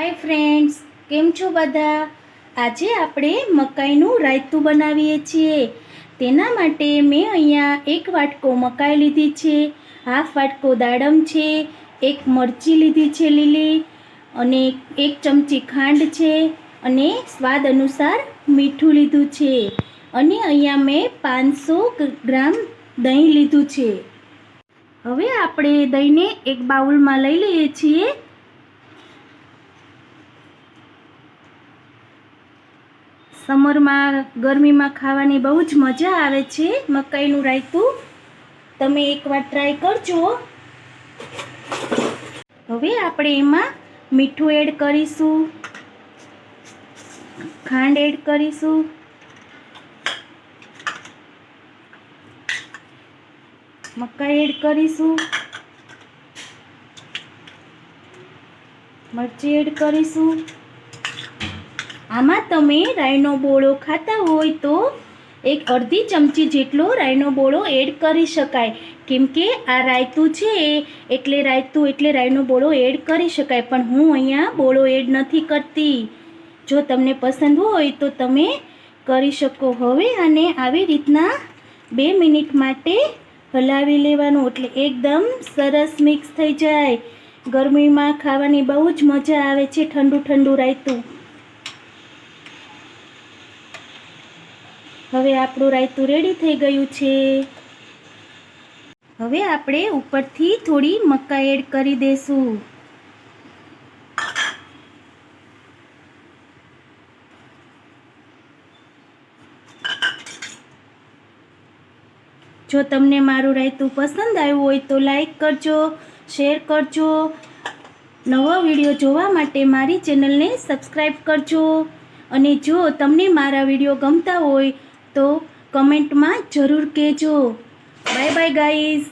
Hi friends કેમ છો બધા? આજે આપણે મકાઈનું રાયતું બનાવીએ છીએ. તેના માટે મેં અહીંયા એક વાટકો મકાઈ લીધી છે, હાફ વાટકો દાડમ છે, એક મરચી લીધી છે લીલી અને એક ચમચી ખાંડ છે અને સ્વાદ અનુસાર મીઠું લીધું છે. અને અહીંયા મેં પાંચસો ગ્રામ દહીં લીધું છે. હવે આપણે દહીંને એક બાઉલમાં લઈ લઈએ છીએ. સમરમાં ગરમીમાં ખાવાની બહુ જ મજા આવે છે મકાઈનું રાયતું. તમે એકવાર ટ્રાય કરજો. હવે આપણે એમાં મીઠું એડ કરીશું. ખાંડ એડ કરીશું. મકાઈ એડ કરીશું. મરચી એડ કરીશું. આમાં તમે રાઈનો બોળો ખાતા હોય તો એક અડધી ચમચી જેટલો રાઈનો બોળો એડ કરી શકાય. કેમ કે આ રાયતું છે, એટલે રાયતું એટલે રાઈનો બોળો એડ કરી શકાય. પણ હું અહીંયા બોળો એડ નથી કરતી. જો તમને પસંદ હોય તો તમે કરી શકો. હવે અને આવી રીતના બે મિનિટ માટે હલાવી લેવાનું. એટલે એકદમ સરસ મિક્સ થઈ જાય. ગરમીમાં ખાવાની બહુ જ મજા આવે છે ઠંડુ ઠંડુ રાયતું. હવે આપણું રાયતું રેડી થઈ ગયું છે. હવે આપણે ઉપરથી થોડી મક્કા એડ કરી દેશું. જો તમને મારું રાયતું પસંદ આવ્યું હોય તો લાઈક કરજો શેર કરજો. નવો વીડિયો જોવા માટે મારી ચેનલને સબસ્ક્રાઈબ કરજો. અને જો તમને મારા વીડિયો ગમતા હોય તો કમેન્ટમાં જરૂર કહેજો. Bye bye guys.